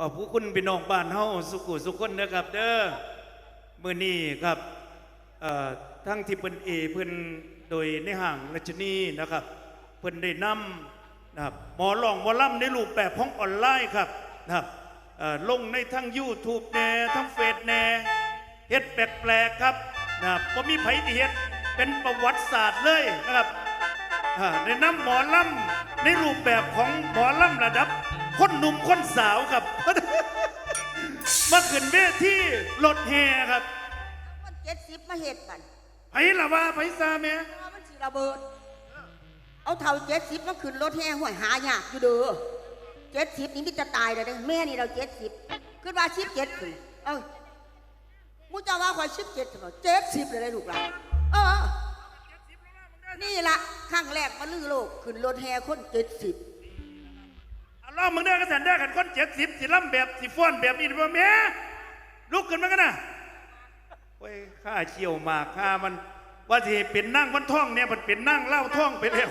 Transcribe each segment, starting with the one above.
ขอบคุณพี่น้องบ้านเฮาสุขุสุขคนนะครับเด้อมื้อนี้ครับเอ่อทั้งที่เพิ่นเอเพิ่นโดยในห้างรัชนีนะครับ เพิ่นได้นำนะครับหมอลองหมอล่ำในรูปแบบของออนไลน์ครับนะครับเอ่อลงในทั้ง YouTube แน่ทั้งเฟซแน่เฮ็ดแปลกๆครับนะครับบ่มีไผที่เฮ็ดเป็นประวัติศาสตร์เลยนะครับอ่าในน้ำหมอลำในรูปแบบของหมอลำระดับ คนหนุ่มคนสาวครับ มาขึ้นเวทีรถแห่ครับมันเจ็ดสิบมาเห็ดกันไผละว่าไผซาแม่เพราะว่ามันสีระเบิด เอาเท่าเจ็ดสิบมาขึ้นรถแห่ห่วยหายากอยู่เด้อเจ็ดสิบนี่มิจะตายเลยเด้อแม่นี่เราเจ็ดสิบขึ้นมาสิบเจ็ดขึ้นเอ้ามูจะว่าคอยสิบเจ็ดเถอะเจ็ดสิบเลยเลยลูกหลานเออ นี่ละครั้งแรกมาลือโลกขึ้นรถแห่คนเจ็ดสิบ เอาล่องมึงเด้อกระสันได้กันคนเจ็ดสิบสิล่ำแบบสิฟ้อนแบบนี้บ่แม่ลุกขึ้นมากันนะโอ้ยข้าเชี่ยวมากข้ามันว่าที่เป็นนั่งบนท้องเนี่ยมันเป็นนั่งเล่าท้องไปแล้ว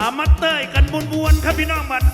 อามาเตยกันบวนๆครับพี่น้องมัน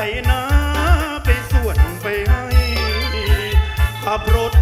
ไปนาไปสวนไปให้ขับรถ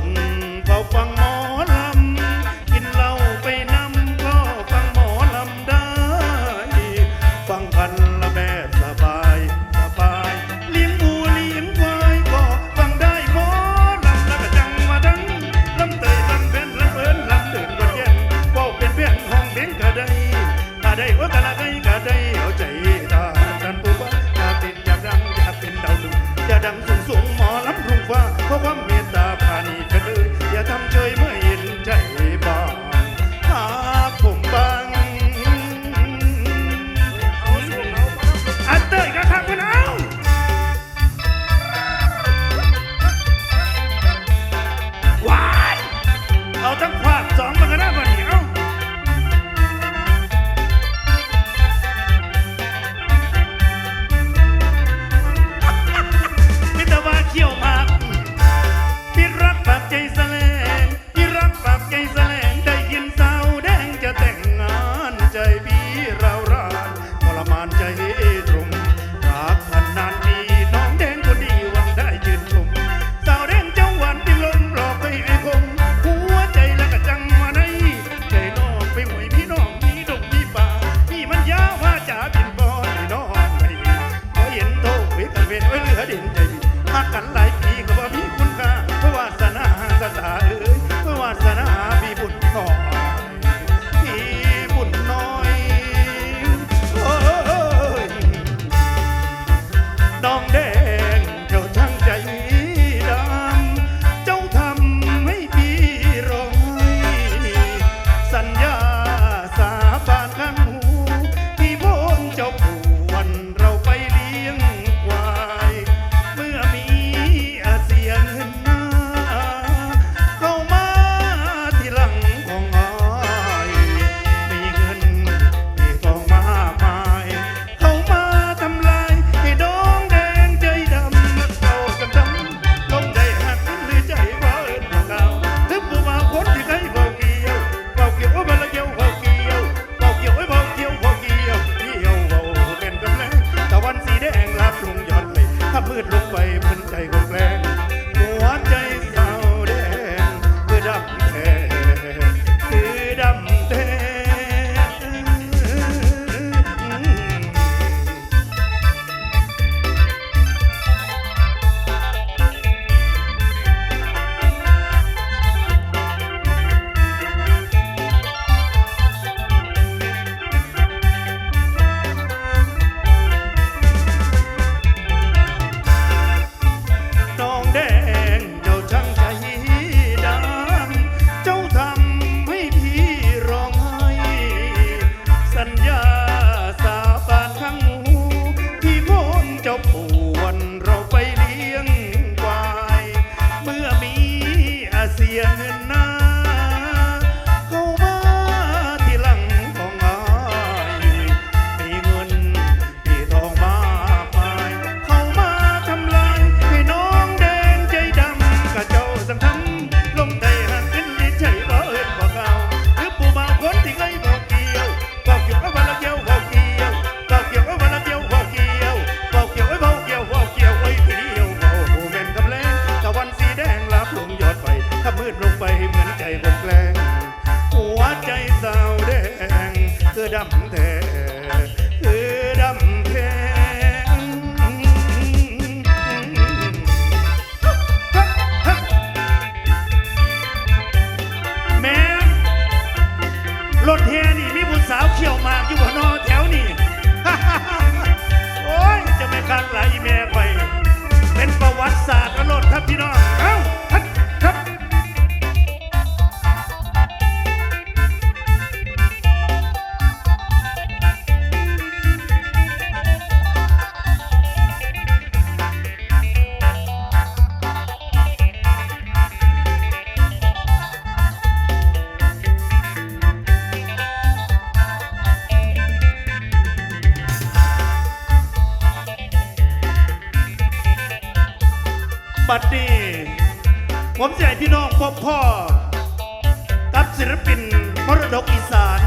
มรดกอีสาน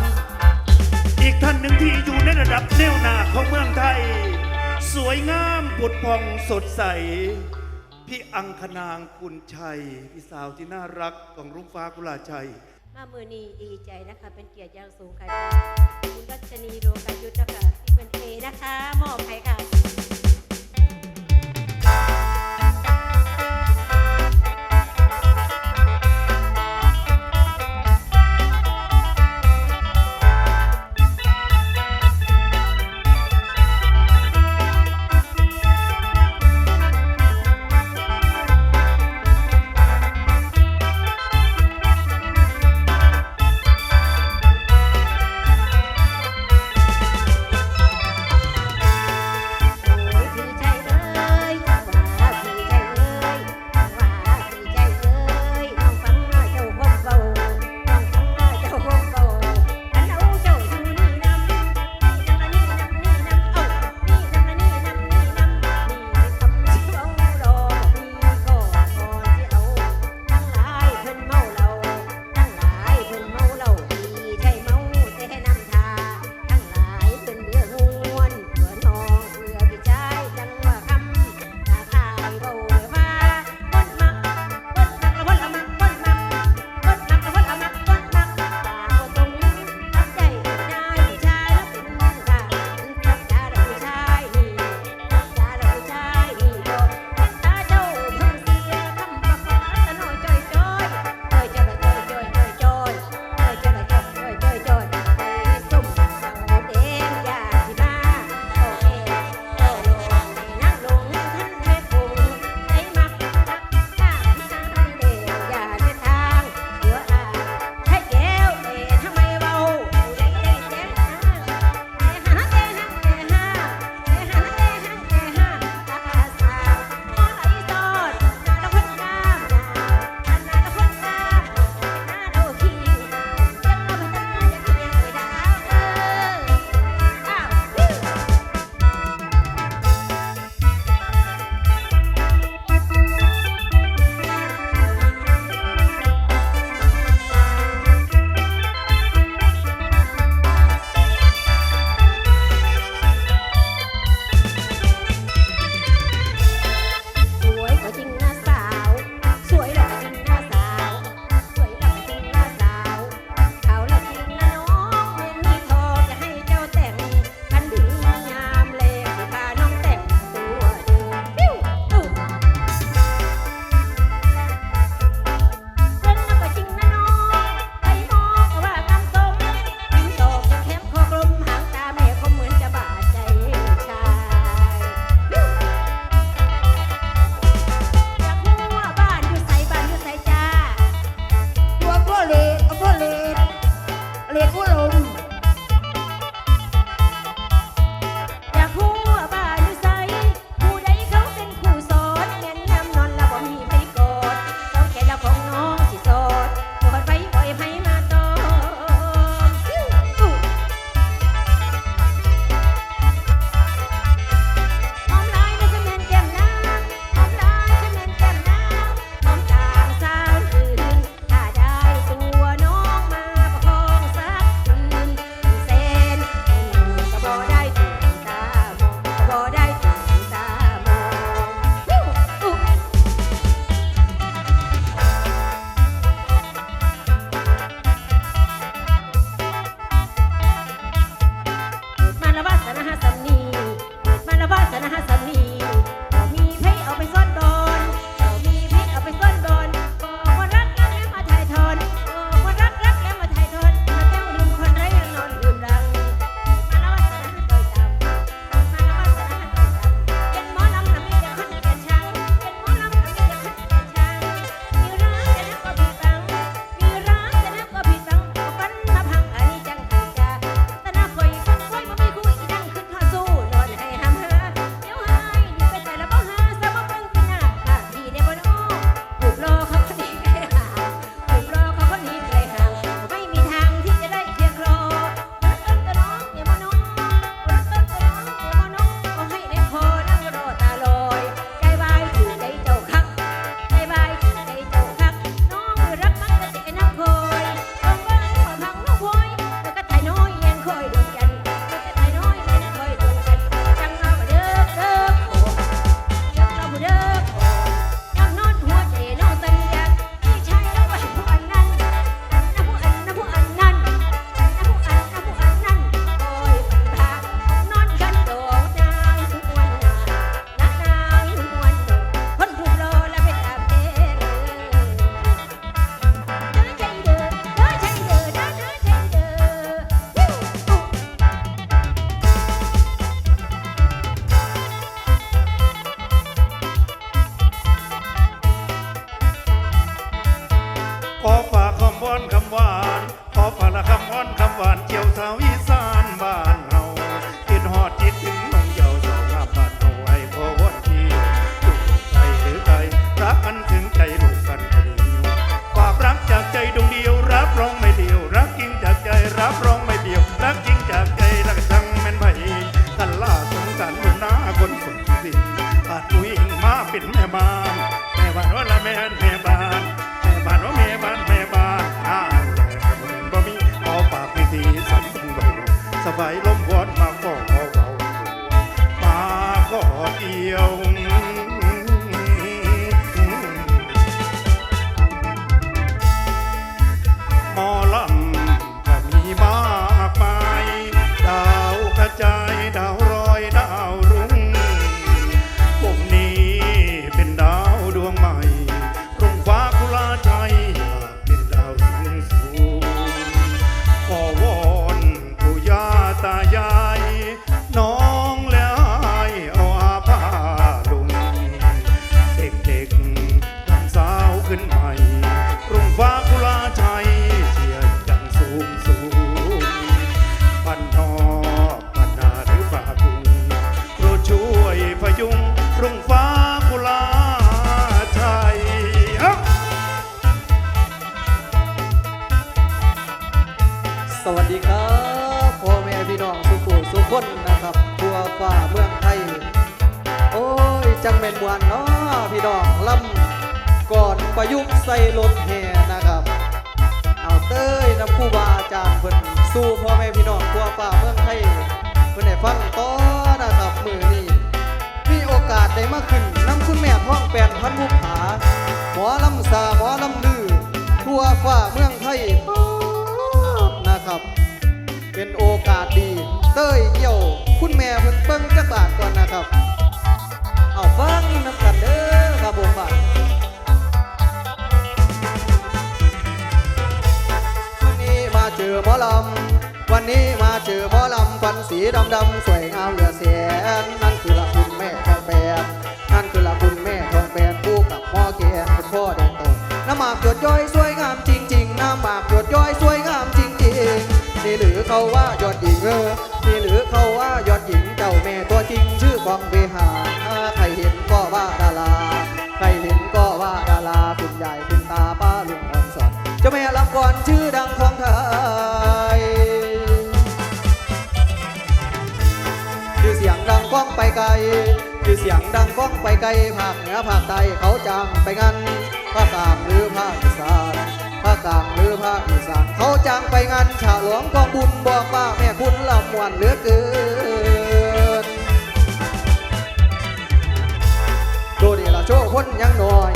อีกท่านหนึ่งที่อยู่ในระดับเนวหนาของเมืองไทย สวยงามผุดพองสดใส พี่อังคณางคุณชัย พี่สาวที่น่ารักของรุ่งฟ้ากุลาชัย มามือนีดีใจนะคะ เป็นเกียรติอย่างสูงค่ะคุณรัชนีโรกายุทธนะคะที่เป็นเอนะคะมอบให้ค่ะ know. สบายลมวอนมาขอเบามาขอเดียว ลำซาหมอลำลือ ทั่วฟ้าเมืองไทยนะครับ เป็นโอกาสดี เต้ยเกี่ยว คุณแม่เพิ่นเบิ่งจักบาทก่อนนะครับ เอาฟังน้ำกันเด้อครับผมฝากวันนี้มาเจอหมอลำ วันนี้มาเจอหมอลำฟันสีดำดำๆสวยงามเหลือแสนนั่นคือละคุณแม่ทองแปนนั่นคือละคุณแม่ แกนเป็นพ่อแดงโตน้ำหมากหยดย้อยสวยงามจริง ๆ น้ำหมากหยดย้อยสวยงามจริงๆนี่หรือเขาว่ายอดหญิงเออนี่หรือเขาว่ายอดหญิงเจ้าแม่ตัวจริงชื่อกองเวหาใครเห็นก็ว่าดาราใครเห็นก็ว่าดาราคุณยายคุณตาป้าลุงอ่อนสอนเจ้าแม่ลำก่อนชื่อดังของไทยชื่อเสียงดังก้องไปไกล ชื่อเสียงดังก้องไปไกลภาคเหนือภาคใต้เขาจ้างไปงานภาคกลางหรือภาคอีสานภาคกลางหรือภาคอีสานเขาจ้างไปงานฉาลองกองบุญบอกว่าแม่คุณลำมวนเหลือเกินดูดีละโชว์พ้นยังหน่อย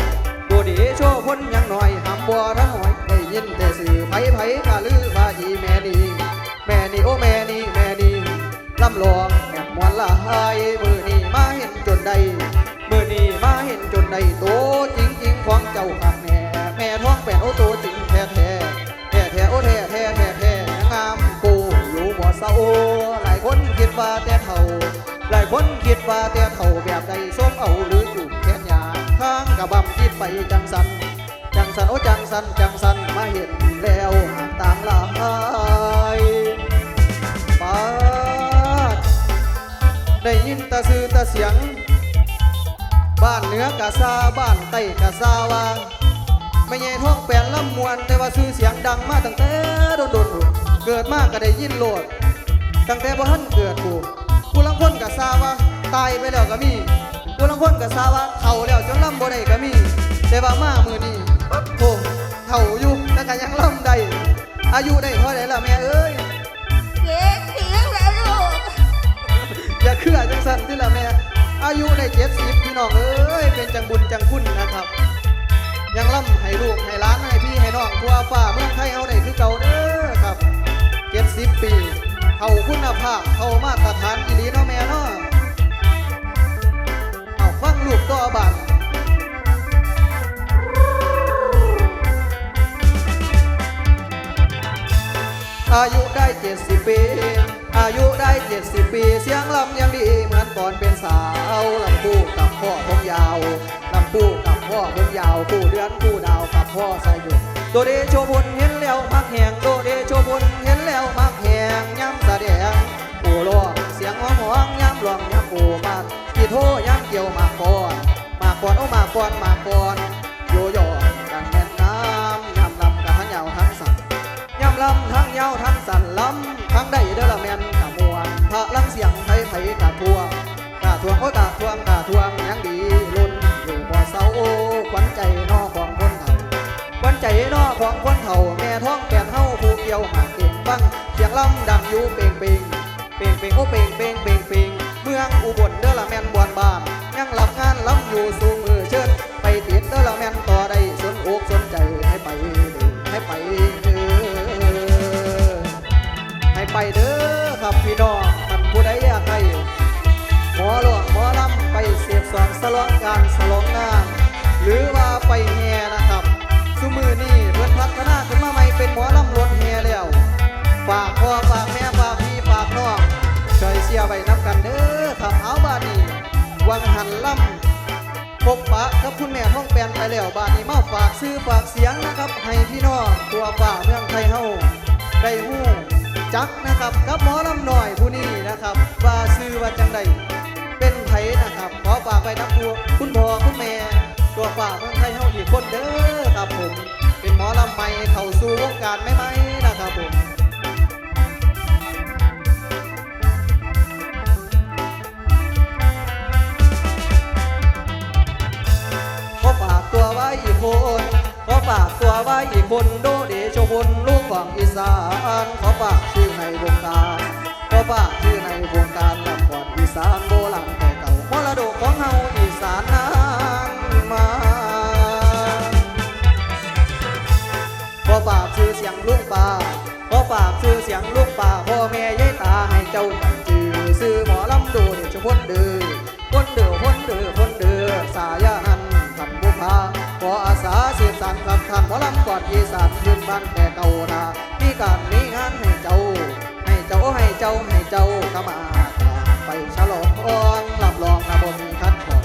ดูดีโชว์พ้นยังหน่อยหำบัวทั้งหอยได้ยินแต่สื่อไผ่ไผ่กะลือว่าจีแม่นีแม่นีโอ้แม่นีแม่นีลำลองแม่มวนละหาย คิดว่าแต่เท่าแบบใดส้มเอาหรืออยู่แค่ยาข้างกระบำคิดไปจังสัน จังสันโอ้จังสันจังสันมาเห็นแล้วหากตามหลายปาดได้ยินตาซื้อตาเสียง บ้านเหนือกะซาบ้านใต้กะซาวาไม่ใช่ท้องแปลนลำมวนแต่ว่าซื้อเสียงดังมาตั้งแต่โดนโดนๆเกิดมากก็ได้ยินโลดตั้งแต่บ่ทันเกิดกู กูลังคนกับซาว่าตายไปแล้วก็มีกูลังคนกับซาว่าเฒ่าแล้วจนล่ำบ่ได้ก็มี แต่ว่ามามือนี้โอ้เฒ่าอยู่แต่ก็ยังล่ำได้อายุได้เท่าไหร่ล่ะแม่เอ้ยเจ๊เสียงแล้วลูกอย่าเคลื่อจังสันที่ละแม่อายุได้เจ็ดสิบพี่น้องเอ้ยเป็นจังบุญจังคุณนะครับ ยังล่ำให้ลูกให้หล้านให้พี่ให้น้องทั่วฟ้าเมืองไทยเอาได้คือเก่าเด้อครับเจ็ดสิบปี เขาคุณภาพเขามาตรฐานอีหลีเนาะแม่เนาะเอาฟังลูกต่อบานอายุได้เจ็ดสิบปี อายุได้เจ็ดสิบปี เสียงลำยังดีเหมือนตอนเป็นสาวลำพูกับพ่อผมยาวลำพูกับพ่อผมยาวคู่เดือนคู่ดาวกับพ่อสายุ โดเดโชบุญเห็นแล้วมักแหงโดเดโชบุญเห็นแล้วมักแหงย้ำแสดงปูร้องเสียงห้องห้องย้ำร้องย้ำปูมากกี่โทย้ำเกี่ยวมากก่อนมากก่อนโอ้มากก่อนมากก่อนโยโย่กันแม่นน้ำย้ำลำกันทั้งยาวทั้งสั่นย่ำลำทั้งยาวทั้งสั่นลำทั้งได้เด้อละแม่นกะมวนพระลังเสียงไทยไทยกะทวงกะทวงโอ้กะทวงกะทวงยังดีลุ่นอยู่เสาโอ้ขวัญใจ ปงโอเป่งเป่งเป่งเป่งเมืองอุบลเด้อละแม่นบวนบานยังหลับงานล้ำอยู่สู่มือเชิญไปติดเด้อละแม่นต่อได้สนอกสนใจให้ไปเด้อให้ไปเด้อให้ไปเด้อครับพี่น้องท่านผู้ใดอยากให้หมอหลวงหมอลำไปเสียบสองสลองการสลองงานหรือว่าไปแห่นะครับสุมือนี่เพิ่นพัฒนาขึ้นมาใหม่เป็นหมอลำรถแห่แล้วฝากพ่อฝากแม่ สียไว้นับกันเด้อครับเอาบานนี้วังหันล่ำพบปะกับคุณแม่ท่องแปลนไปแล้วบานนี้มาฝากซื้อฝากเสียงนะครับ ให้พี่น้องตัวฝ่าเมืองไทยเฮาได้ฮู้จักนะครับกับหมอลำหน่อยผู้นี้นะครับว่าซื้อว่าจังใดเป็นไทยนะครับ ขอฝากไปนับตัวคุณพ่อคุณแม่ตัวฝากเมืองไทยเฮาอีกคนเด้อครับผม เป็นหมอลำใหม่เข้าสู่วงการใหม่ๆนะครับผม ตัวไว้อีกคนขอฝากตัวไว้อีกคนโดเดโชพลลูกฝั่งอีสานขอฝากชื่อในวงการขอฝากชื่อในวงการลำก่อนอีสานโบราณแต่เก่ามรดกของเฮาอีสานนานมาขอฝากชื่อเสียงลุงป่าขอฝากชื่อเสียงลุงป่าพ่อแม่ยายตาให้เจ้าจำจือซื้อหมอลำดูเดชพ้นเดือพ้นเดือพ้นเดือพ้นเดือสายา ขออาสาสืบสานกับทานหมอลำกอนอีสานยืนบ้านแต่เก่านามีการมีงานให้เจ้า ให้เจ้าให้เจ้าให้เจ้าเข้ามาไปฉลองอ่อนรับรองนะบ่มีคัดของ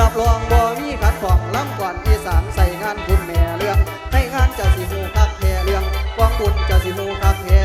รับรองบ่มีขัดของล้ำก่อนอีสานใส่งานคุณแม่เรื่อง ให้งานเจ้าสิหูคักแค่เรื่องกองบุญเจ้าสิหูคักแค่